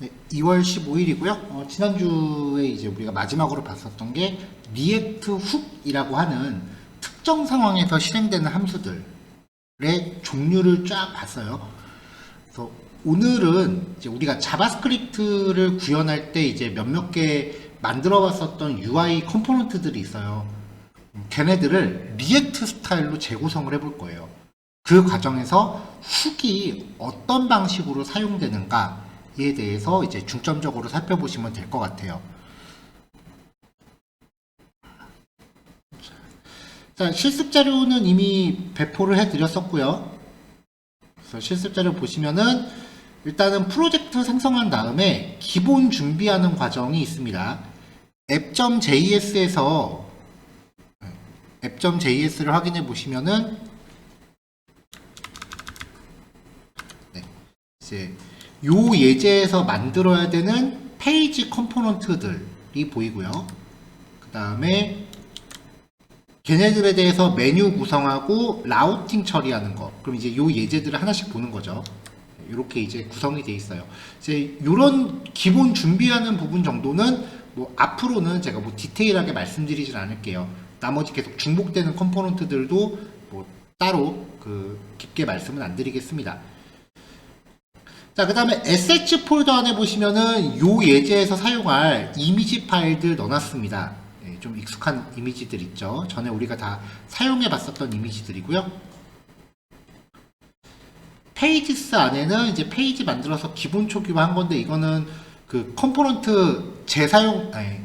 네, 2월 15일이고요. 어, 지난주에 이제 우리가 마지막으로 봤었던 게 리액트 훅이라고 하는 특정 상황에서 실행되는 함수들의 종류를 쫙 봤어요. 그래서 오늘은 이제 우리가 자바스크립트를 구현할 때 이제 몇몇 개 만들어 봤었던 UI 컴포넌트들이 있어요. 음, 걔네들을 리액트 스타일로 재구성을 해볼 거예요. 그 과정에서 훅이 어떤 방식으로 사용되는가 에 대해서 이제 중점적으로 살펴보시면 될 것 같아요. 자, 실습 자료는 이미 배포를 해드렸었고요. 그래서 실습 자료 보시면은 일단은 프로젝트 생성한 다음에 기본 준비하는 과정이 있습니다. app.js에서 app.js를 확인해 보시면은 네, 이제 요 예제에서 만들어야 되는 페이지 컴포넌트들이 보이고요. 그 다음에 걔네들에 대해서 메뉴 구성하고 라우팅 처리하는 거. 그럼 이제 요 예제들을 하나씩 보는 거죠. 이렇게 이제 구성이 돼 있어요. 이제 요런 기본 준비하는 부분 정도는 뭐 앞으로는 제가 뭐 디테일하게 말씀드리진 않을게요. 나머지 계속 중복되는 컴포넌트들도 뭐 따로 그 깊게 말씀은 안 드리겠습니다. 자, 그 다음에 SH 폴더 안에 보시면은 요 예제에서 사용할 이미지 파일들 넣어놨습니다. 예, 좀 익숙한 이미지들 있죠. 전에 우리가 다 사용해 봤었던 이미지들이고요. 페이지스 안에는 이제 페이지 만들어서 기본 초기화 한 건데 이거는 그 컴포넌트 재사용, 아니,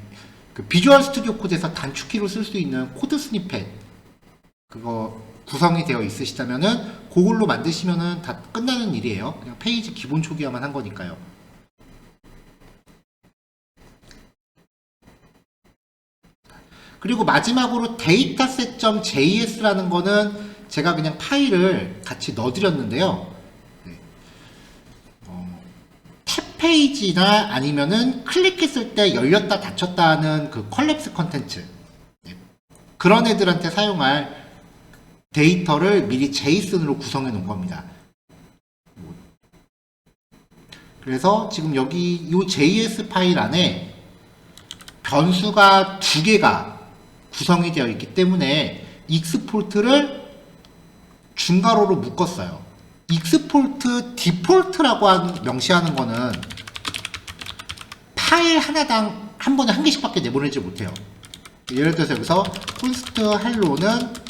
그 비주얼 스튜디오 코드에서 단축키로 쓸 수 있는 코드 스니펫 그거 구성이 되어 있으시다면은 그걸로 만드시면은 다 끝나는 일이에요. 그냥 페이지 기본 초기화만 한 거니까요. 그리고 마지막으로 dataset.js라는 거는 제가 그냥 파일을 같이 넣어드렸는데요. 네. 어, 탭 페이지나 아니면은 클릭했을 때 열렸다 닫혔다 하는 그 컬랩스 컨텐츠. 네. 그런 애들한테 사용할 데이터를 미리 JSON으로 구성해 놓은 겁니다. 그래서 지금 여기 이 JS 파일 안에 변수가 두 개가 구성이 되어 있기 때문에 익스포트를 중괄호로 묶었어요. 익스포트 디폴트라고 한, 명시하는 거는 파일 하나당 한 번에 한 개씩밖에 내보내지 못해요. 예를 들어서 여기서 콘스트 할로는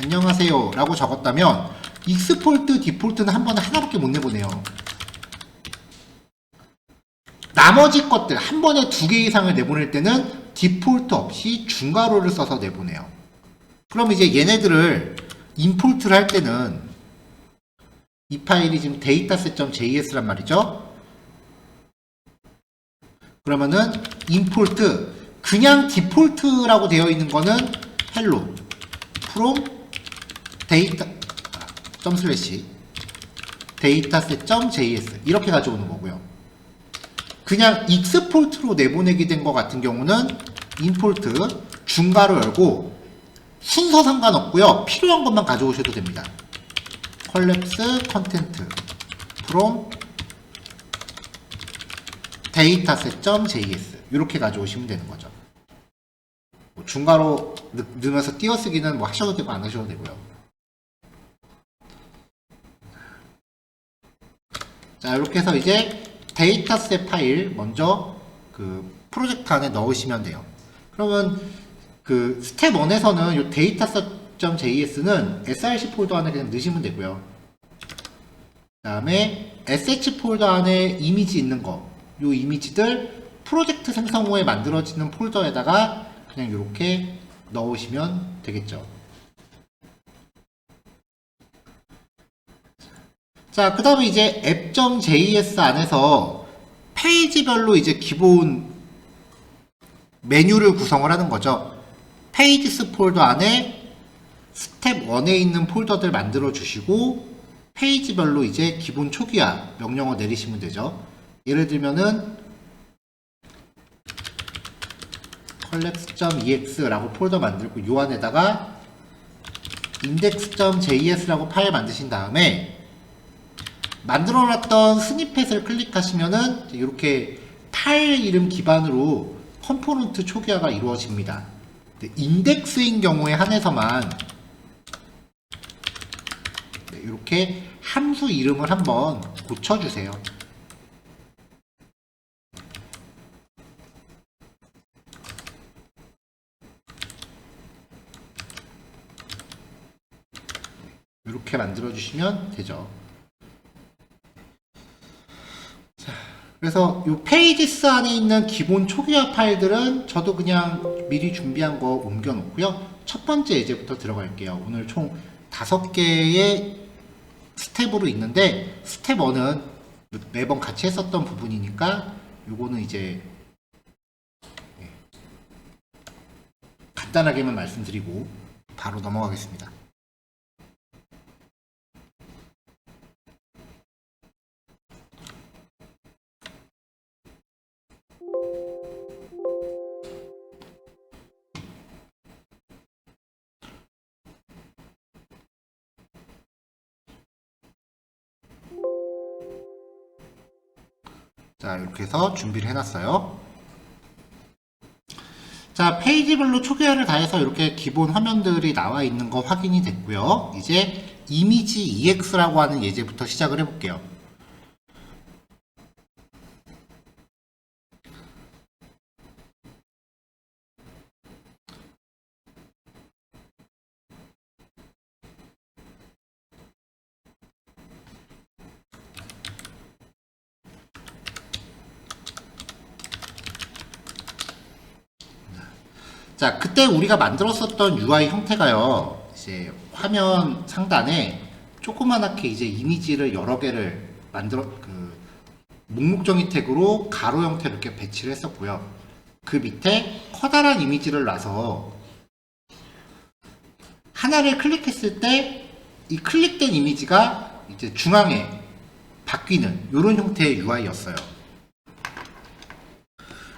안녕하세요 라고 적었다면 익스폴트 디폴트는 한 번에 하나밖에 못 내보내요. 나머지 것들 한 번에 두 개 이상을 내보낼 때는 디폴트 없이 중괄호를 써서 내보내요. 그럼 이제 얘네들을 임포트를 할 때는 이 파일이 지금 dataset.js란 말이죠. 그러면은 임포트 그냥 디폴트라고 되어 있는 거는 hello from data 점 슬래시 dataset.js 이렇게 가져오는 거고요. 그냥 익스폴트로 내보내게 된 것 같은 경우는 임포트 중괄호 열고 순서 상관없고요. 필요한 것만 가져오셔도 됩니다. 컬랩스 컨텐트 from dataset.js 이렇게 가져오시면 되는 거죠. 뭐 중괄호 넣- 넣으면서 띄어쓰기는 뭐 하셔도 되고 안 하셔도 되고요. 자 이렇게 해서 이제 데이터셋 파일 먼저 그 프로젝트 안에 넣으시면 돼요. 그러면 그 스텝 1에서는 이 dataset.js는 src 폴더 안에 그냥 넣으시면 되고요. 그 다음에 sh 폴더 안에 이미지 있는 거, 요 이미지들 프로젝트 생성 후에 만들어지는 폴더에다가 그냥 이렇게 넣으시면 되겠죠. 자, 그 다음에 이제 app.js 안에서 페이지별로 이제 기본 메뉴를 구성을 하는 거죠. 페이지스 폴더 안에 스텝 1에 있는 폴더들 만들어 주시고 페이지별로 이제 기본 초기화 명령어 내리시면 되죠. 예를 들면은 collapse.ex라고 폴더 만들고 요 안에다가 index.js라고 파일 만드신 다음에 만들어 놨던 스니펫을 클릭하시면은 이렇게 파일 이름 기반으로 컴포넌트 초기화가 이루어집니다. 근데 인덱스인 경우에 한해서만 네, 이렇게 함수 이름을 한번 고쳐주세요. 이렇게 만들어 주시면 되죠. 그래서 이 페이지스 안에 있는 기본 초기화 파일들은 저도 그냥 미리 준비한 거 옮겨 놓고요. 첫 번째 예제부터 들어갈게요. 오늘 총 다섯 개의 스텝으로 있는데 스텝 1은 매번 같이 했었던 부분이니까 요거는 이제 예, 간단하게만 말씀드리고 바로 넘어가겠습니다. 해서 준비를 해놨어요. 자, 페이지별로 초기화를 다 해서 이렇게 기본 화면들이 나와 있는 거 확인이 됐고요. 이제 이미지 EX라고 하는 예제부터 시작을 해볼게요. 자, 그때 우리가 만들었었던 UI 형태가요, 이제 화면 상단에 조그만하게 이제 이미지를 여러 개를 만들어, 그, 목록 정의 태그로 가로 형태로 이렇게 배치를 했었고요. 그 밑에 커다란 이미지를 놔서 하나를 클릭했을 때 이 클릭된 이미지가 이제 중앙에 바뀌는 이런 형태의 UI였어요.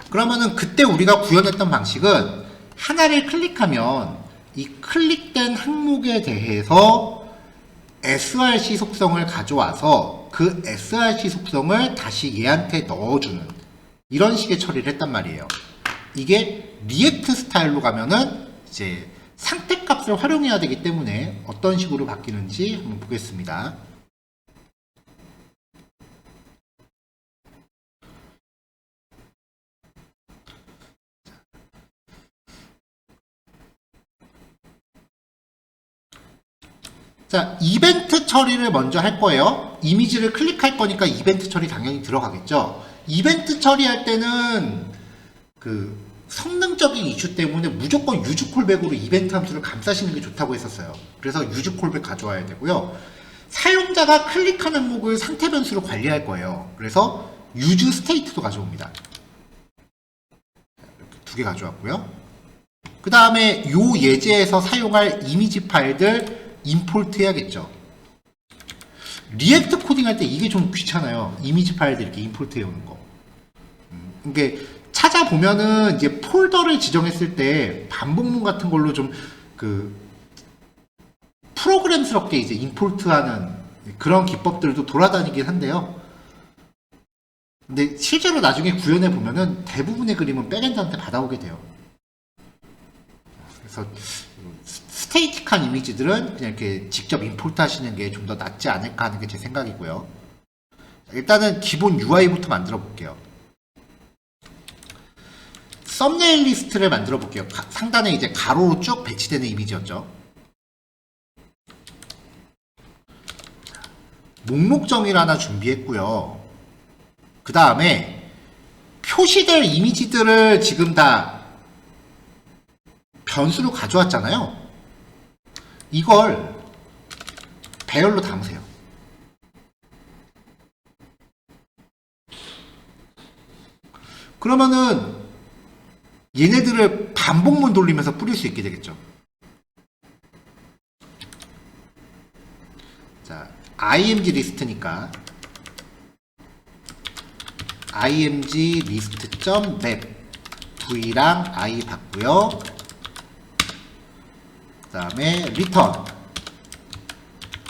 그러면은 그때 우리가 구현했던 방식은 하나를 클릭하면 이 클릭된 항목에 대해서 src 속성을 가져와서 그 src 속성을 다시 얘한테 넣어주는 이런 식의 처리를 했단 말이에요. 이게 리액트 스타일로 가면은 이제 상태 값을 활용해야 되기 때문에 어떤 식으로 바뀌는지 한번 보겠습니다. 자, 이벤트 처리를 먼저 할 거예요. 이미지를 클릭할 거니까 이벤트 처리 당연히 들어가겠죠. 이벤트 처리할 때는 그 성능적인 이슈 때문에 무조건 유즈 콜백으로 이벤트 함수를 감싸시는 게 좋다고 했었어요. 그래서 유즈 콜백 가져와야 되고요. 사용자가 클릭한 항목을 상태 변수로 관리할 거예요. 그래서 유즈 스테이트도 가져옵니다. 두 개 가져왔고요. 그 다음에 요 예제에서 사용할 이미지 파일들 임포트 해야겠죠. 리액트 코딩 할 때 이게 좀 귀찮아요. 이미지 파일들 이렇게 임포트 해오는 거. 음, 이게 찾아보면은 이제 폴더를 지정했을 때 반복문 같은 걸로 좀 그 프로그램스럽게 이제 임포트하는 그런 기법들도 돌아다니긴 한데요. 근데 실제로 나중에 구현해 보면은 대부분의 그림은 백엔드한테 받아오게 돼요. 그래서 스테이틱한 이미지들은 그냥 이렇게 직접 임포트 하시는 게 좀 더 낫지 않을까 하는 게 제 생각이고요. 일단은 기본 UI부터 만들어 볼게요. 썸네일 리스트를 만들어 볼게요. 가- 상단에 이제 가로로 쭉 배치되는 이미지였죠. 목록 정의를 하나 준비했고요. 그 다음에 표시될 이미지들을 지금 다 변수로 가져왔잖아요. 이걸 배열로 담으세요. 그러면은 얘네들을 반복문 돌리면서 뿌릴 수 있게 되겠죠. 자, img 리스트니까 img 리스트.map v랑 i 받고요. 그 다음에 return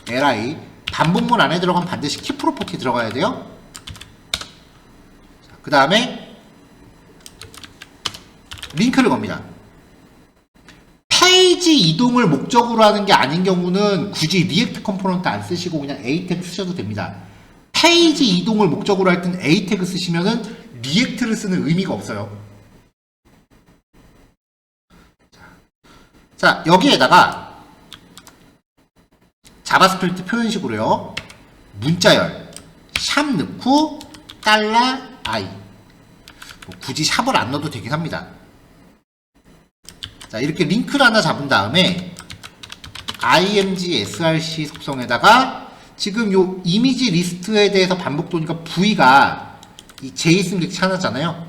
li 반복문 안에 들어가면 반드시 키 프로퍼티 들어가야 돼요. 그 다음에 링크를 겁니다. 페이지 이동을 목적으로 하는 게 아닌 경우는 굳이 리액트 컴포넌트 안 쓰시고 그냥 A 태그 쓰셔도 됩니다. 페이지 이동을 목적으로 할 땐 A 태그 쓰시면은 리액트를 쓰는 의미가 없어요. 자, 여기에다가 자바스크립트 표현식으로요. 문자열 샵 넣고 달러 i 뭐 굳이 샵을 안 넣어도 되긴 합니다. 자, 이렇게 링크를 하나 잡은 다음에 img src 속성에다가 지금 요 이미지 리스트에 대해서 반복 도니까 v가 이 json 객체 하나잖아요.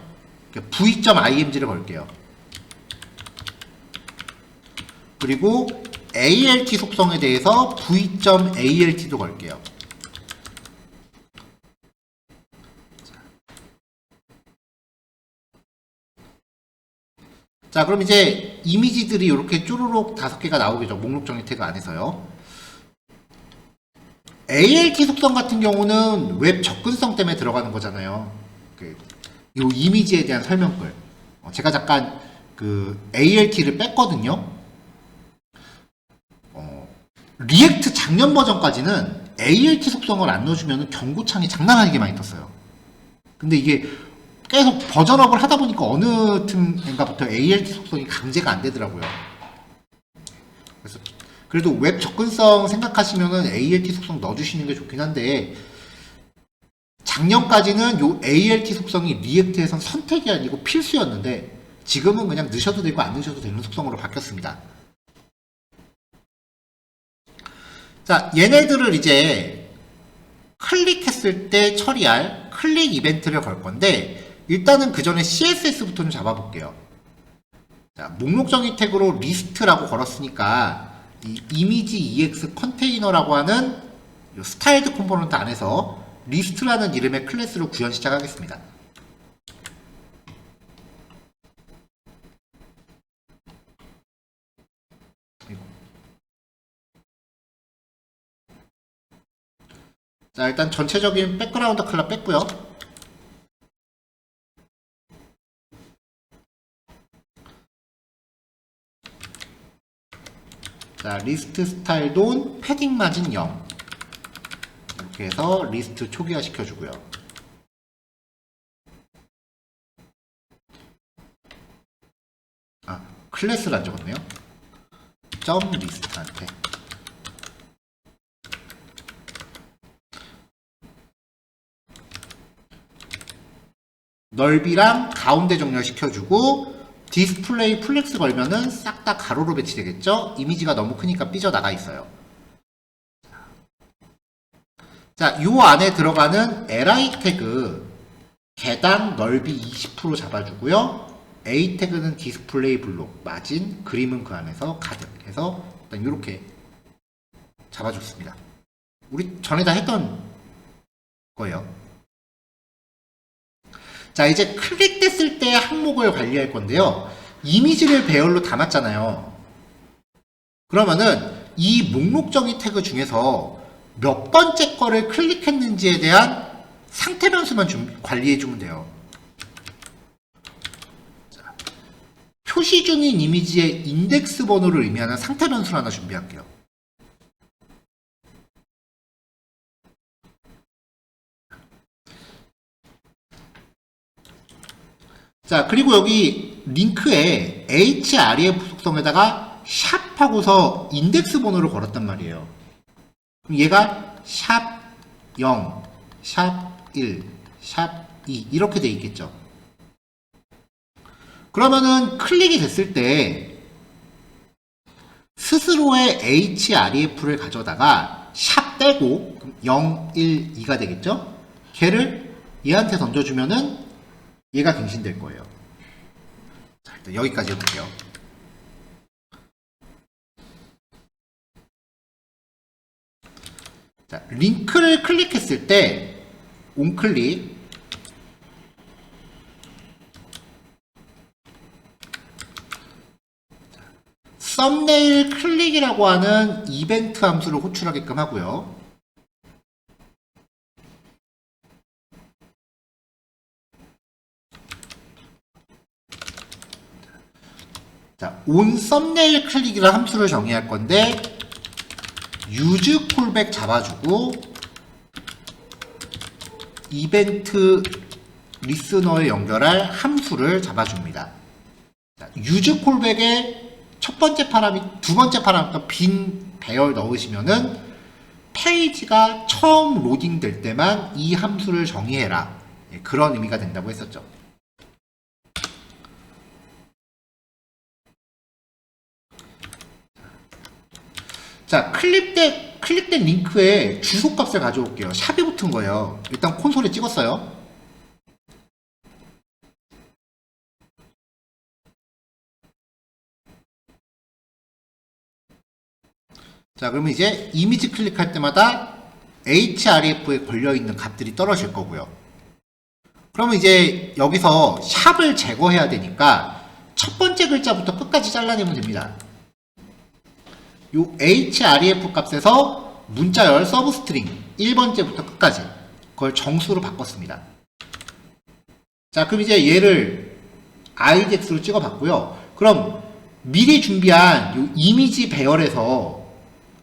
v.img를 걸게요. 그리고 alt 속성에 대해서 v.alt도 걸게요. 자, 그럼 이제 이미지들이 이렇게 쭈루룩 다섯 개가 나오겠죠. 목록 정의 태그 안에서요. ALT 속성 같은 경우는 웹 접근성 때문에 들어가는 거잖아요. 그, 요 이미지에 대한 설명글. 어, 제가 잠깐 그 ALT를 뺐거든요. 어, 리액트 작년 버전까지는 ALT 속성을 안 넣어주면 경고창이 장난 아니게 많이 떴어요. 근데 이게 계속 버전업을 하다 보니까 어느 틈인가부터 ALT 속성이 강제가 안 되더라고요. 그래서 그래도 웹 접근성 생각하시면은 ALT 속성 넣어주시는 게 좋긴 한데 작년까지는 요 ALT 속성이 리액트에선 선택이 아니고 필수였는데 지금은 그냥 넣으셔도 되고 안 넣으셔도 되는 속성으로 바뀌었습니다. 자, 얘네들을 이제 클릭했을 때 처리할 클릭 이벤트를 걸 건데 일단은 그 전에 CSS부터 좀 잡아볼게요. 자, 목록 정의 태그로 리스트라고 걸었으니까 이 이미지 EX 컨테이너라고 하는 이 스타일드 컴포넌트 안에서 리스트라는 이름의 클래스로 구현 시작하겠습니다. 이거. 자, 일단 전체적인 백그라운드 컬러 뺐고요. 자, 리스트 스타일 돈 패딩 마진 0. 이렇게 해서 리스트 초기화 시켜주고요. 아, 클래스를 안 적었네요. 점 리스트한테. 넓이랑 가운데 정렬시켜주고 디스플레이 플렉스 걸면은 싹 다 가로로 배치되겠죠? 이미지가 너무 크니까 삐져나가 있어요. 자, 요 안에 들어가는 li 태그 개당 넓이 20% 잡아주고요. a 태그는 디스플레이 블록, 마진, 그림은 그 안에서 가득 해서 일단 이렇게 잡아줬습니다. 우리 전에 다 했던 거예요. 자, 이제 클릭됐을 때 항목을 관리할 건데요. 이미지를 배열로 담았잖아요. 그러면은 이 목록 정의 태그 중에서 몇 번째 거를 클릭했는지에 대한 상태 변수만 좀 관리해 주면 돼요. 자, 표시 중인 이미지의 인덱스 번호를 의미하는 상태 변수를 하나 준비할게요. 자, 그리고 여기 링크에 href 속성에다가 샵 하고서 인덱스 번호를 걸었단 말이에요. 그럼 얘가 샵 0, 샵 1, 샵 2 이렇게 돼 있겠죠. 그러면은 클릭이 됐을 때 스스로의 href를 가져다가 샵 떼고 0, 1, 2가 되겠죠? 걔를 얘한테 던져주면은 얘가 갱신될 거예요. 자, 일단 여기까지 해볼게요. 자, 링크를 클릭했을 때, 온클릭. 썸네일 클릭이라고 하는 이벤트 함수를 호출하게끔 하고요. 자, on 썸네일 클릭이라는 함수를 정의할 건데 use 콜백 잡아주고 이벤트 리스너에 연결할 함수를 잡아줍니다. 자, use 콜백의 첫 번째 파라미, 두 번째 파라미터 빈 배열 넣으시면은 페이지가 처음 로딩 될 때만 이 함수를 정의해라. 예, 그런 의미가 된다고 했었죠. 자, 클릭된, 클릭된 링크에 주소 값을 가져올게요. 샵이 붙은 거예요. 일단 콘솔에 찍었어요. 자, 그러면 이제 이미지 클릭할 때마다 href에 걸려있는 값들이 떨어질 거고요. 그러면 이제 여기서 샵을 제거해야 되니까 첫 번째 글자부터 끝까지 잘라내면 됩니다. 요 href 값에서 문자열 서브 스트링 1번째부터 끝까지 그걸 정수로 바꿨습니다. 자, 그럼 이제 얘를 idx로 찍어봤고요. 그럼 미리 준비한 요 이미지 배열에서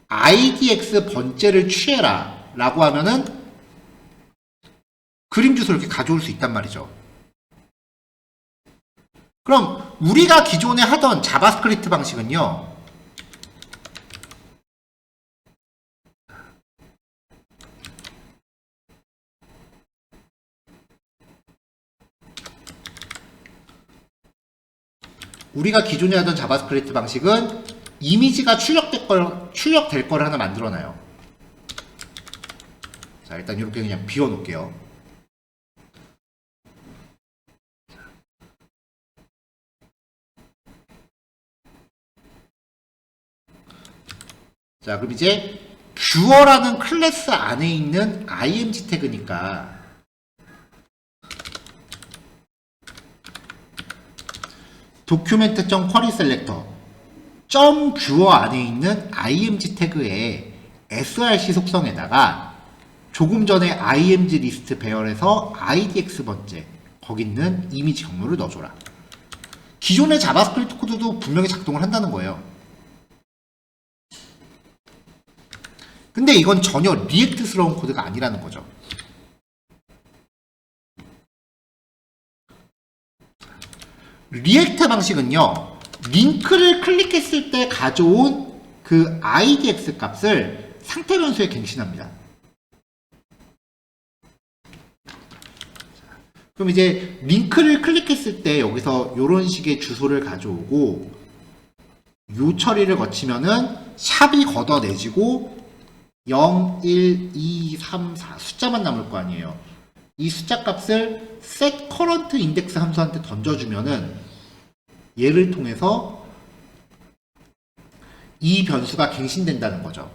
idx 번째를 취해라 라고 하면은 그림 주소를 이렇게 가져올 수 있단 말이죠. 그럼 우리가 기존에 하던 자바스크립트 방식은요. 우리가 기존에 하던 자바스크립트 방식은 이미지가 출력될 걸, 출력될 걸 하나 만들어놔요. 자, 일단 이렇게 그냥 비워놓을게요. 자, 그럼 이제 뷰어라는 클래스 안에 있는 img 태그니까 document.query selector 점 뷰어 안에 있는 img 태그의 src 속성에다가 조금 전에 img 리스트 배열에서 idx 번째 거기 있는 이미지 경로를 넣어줘라. 기존의 자바스크립트 코드도 분명히 작동을 한다는 거예요. 근데 이건 전혀 리액트스러운 코드가 아니라는 거죠. 리액트 방식은요, 링크를 클릭했을 때 가져온 그 idx 값을 상태 변수에 갱신합니다. 그럼 이제 링크를 클릭했을 때 여기서 이런 식의 주소를 가져오고 요 처리를 거치면은 샵이 걷어내지고 0, 1, 2, 3, 4 숫자만 남을 거 아니에요. 이 숫자 값을 set current index 함수한테 던져주면은 얘를 통해서 이 변수가 갱신된다는 거죠.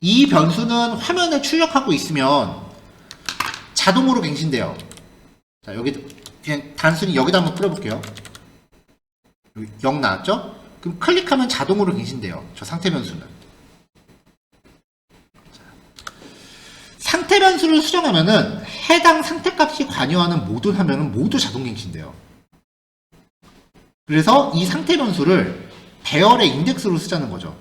이 변수는 화면에 출력하고 있으면 자동으로 갱신돼요. 자, 여기 그냥 단순히 여기다 한번 뿌려볼게요. 여기 0 나왔죠? 그럼 클릭하면 자동으로 갱신돼요. 저 상태 변수는. 상태 변수를 수정하면은 해당 상태 값이 관여하는 모든 화면은 모두 자동 갱신돼요. 그래서 이 상태 변수를 배열의 인덱스로 쓰자는 거죠.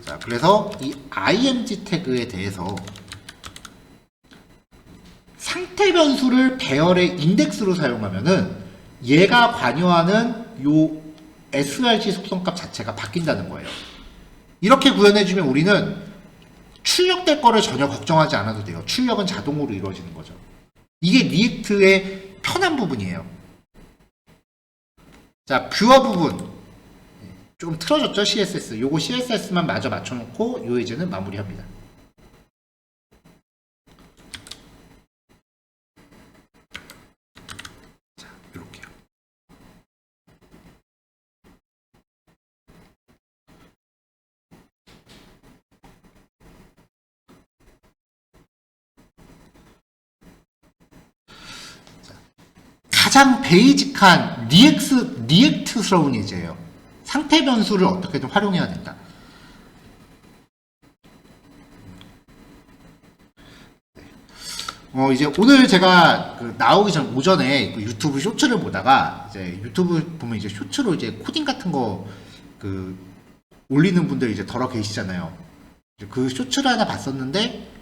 자, 그래서 이 img 태그에 대해서 상태 변수를 배열의 인덱스로 사용하면은 얘가 관여하는 요 src 속성값 자체가 바뀐다는 거예요. 이렇게 구현해주면 우리는 출력될 거를 전혀 걱정하지 않아도 돼요. 출력은 자동으로 이루어지는 거죠. 이게 리액트의 편한 부분이에요. 자, 뷰어 부분. 조금 틀어졌죠, CSS. 요거 CSS만 마저 맞춰놓고 요 이제는 마무리합니다. 가장 베이직한 리액스, 리액트스러운 예제예요. 상태 변수를 어떻게든 활용해야 된다. 네. 어 이제 오늘 제가 그 나오기 전 오전에 그 유튜브 쇼츠를 보다가 이제 유튜브 보면 이제 쇼츠로 이제 코딩 같은 거 그 올리는 분들 이제 덜어 계시잖아요. 그 쇼츠를 하나 봤었는데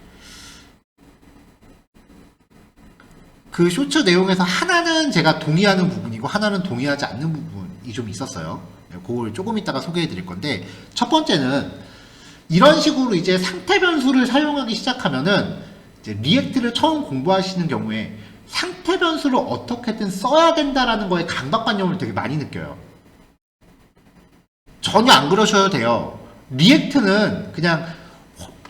그 쇼츠 내용에서 하나는 제가 동의하는 부분이고 하나는 동의하지 않는 부분이 좀 있었어요. 네, 그걸 조금 이따가 소개해 드릴 건데 첫 번째는 이런 식으로 이제 상태 변수를 사용하기 시작하면은 리액트를 처음 공부하시는 경우에 상태 변수를 어떻게든 써야 된다라는 거에 강박관념을 되게 많이 느껴요. 전혀 안 그러셔도 돼요. 리액트는 그냥 화-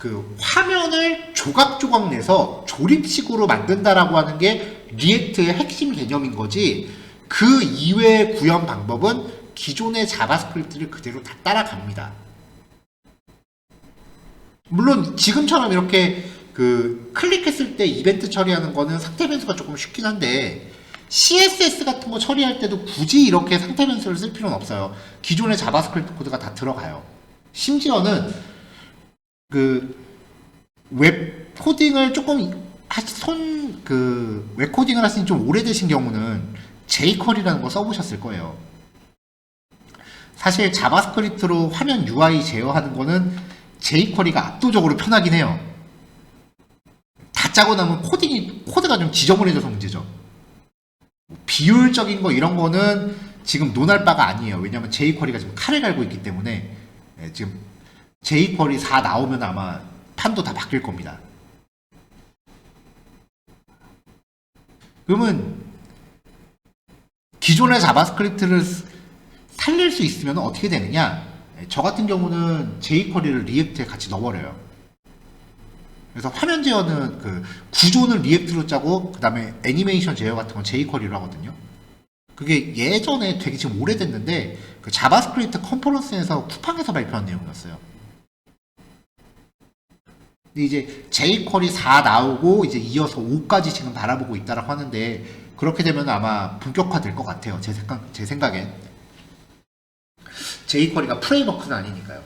그 화면을 조각조각 내서 조립식으로 만든다라고 하는 게 리액트의 핵심 개념인 거지 그 이외의 구현 방법은 기존의 자바스크립트를 그대로 다 따라갑니다. 물론 지금처럼 이렇게 그 클릭했을 때 이벤트 처리하는 거는 상태 변수가 조금 쉽긴 한데 CSS 같은 거 처리할 때도 굳이 이렇게 상태 변수를 쓸 필요는 없어요. 기존의 자바스크립트 코드가 다 들어가요. 심지어는 그 웹 코딩을 조금 손그 웹 코딩을 하신 좀 오래되신 경우는 jQuery라는 거 써보셨을 거예요. 사실 자바스크립트로 화면 UI 제어하는 거는 jQuery가 압도적으로 편하긴 해요. 다 짜고 나면 코딩이 코드가 좀 지저분해져서 문제죠. 뭐 비율적인 거 이런 거는 지금 논할 바가 아니에요. 왜냐하면 jQuery가 지금 칼을 갈고 있기 때문에 예, 지금 jQuery 4 나오면 아마 판도 다 바뀔 겁니다. 그러면 기존의 자바스크립트를 쓰- 살릴 수 있으면 어떻게 되느냐? 예, 저 같은 경우는 jQuery를 리액트에 같이 넣어버려요. 그래서 화면 제어는 그 구조는 리액트로 짜고 그 다음에 애니메이션 제어 같은 건 jQuery로 하거든요. 그게 예전에 되게 지금 오래됐는데 그 자바스크립트 컨퍼런스에서 쿠팡에서 발표한 내용이었어요. 근데 이제 jQuery 4 나오고 이제 이어서 5까지 지금 바라보고 있다라고 하는데 그렇게 되면 아마 본격화 될 것 같아요. 제 생각 제 생각엔 jQuery가 프레임워크는 아니니까요.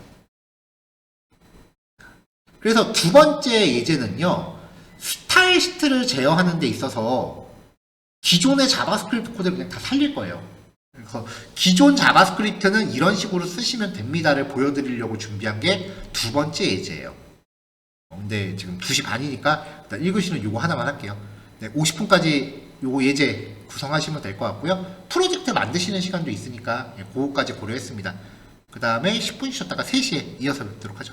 그래서 두 번째 예제는요. 스타일 시트를 제어하는 데 있어서 기존의 자바스크립트 코드를 그냥 다 살릴 거예요. 그래서 기존 자바스크립트는 이런 식으로 쓰시면 됩니다를 보여드리려고 준비한 게 두 번째 예제예요. 어, 근데 지금 2시 반이니까 일단 읽으시는 요거 하나만 할게요. 네, 50분까지 요거 예제 구성하시면 될 것 같고요. 프로젝트 만드시는 시간도 있으니까 예, 그거까지 고려했습니다. 그 다음에 10분 쉬었다가 3시에 이어서 뵙도록 하죠.